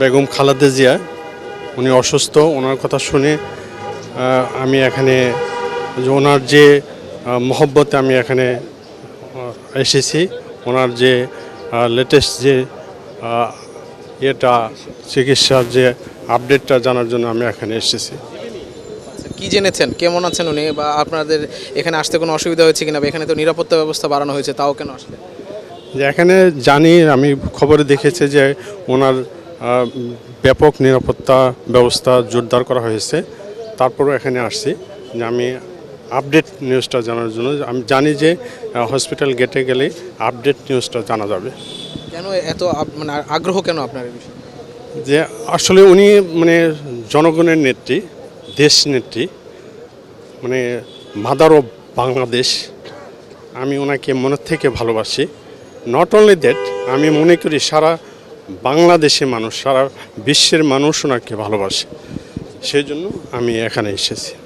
বেগম খালাদে জিয়া উনি অসুস্থ ওনার কথা শুনে আমি এখানে যে ওনার যে মহব্বতে আমি এখানে এসেছি ওনার যে লেটেস্ট যে ইয়েটা চিকিৎসার যে আপডেটটা জানার জন্য আমি এখানে এসেছি। আচ্ছা, কি জেনেছেন? কেমন আছেন উনি? বা আপনাদের এখানে আসতে কোনো অসুবিধা হয়েছে কিনা? বা এখানে তো নিরাপত্তা ব্যবস্থা বাড়ানো হয়েছে তাও কেন আসলে যে এখানে জানি আমি খবরে দেখেছি যে ওনার ব্যাপক নিরাপত্তা ব্যবস্থা জোরদার করা হয়েছে। তারপরেও এখানে আসছি যে আমি আপডেট নিউজটা জানার জন্য। আমি জানি যে হসপিটাল গেটে গেলে আপডেট নিউজটা জানা যাবে। কেন এত মানে আগ্রহ কেন আপনার এই বিষয়ে? যে আসলে উনি মানে জনগণের নেত্রী দেশ নেত্রী মানে মাদার অফ বাংলাদেশ। আমি ওনাকে মনের থেকে ভালোবাসি। নট অনলি দ্যাট আমি মনে করি সারা বাংলাদেশে মানুষ সারা বিশ্বের মানুষ ওনাকে ভালোবাসে। সেই জন্য আমি এখানে এসেছি।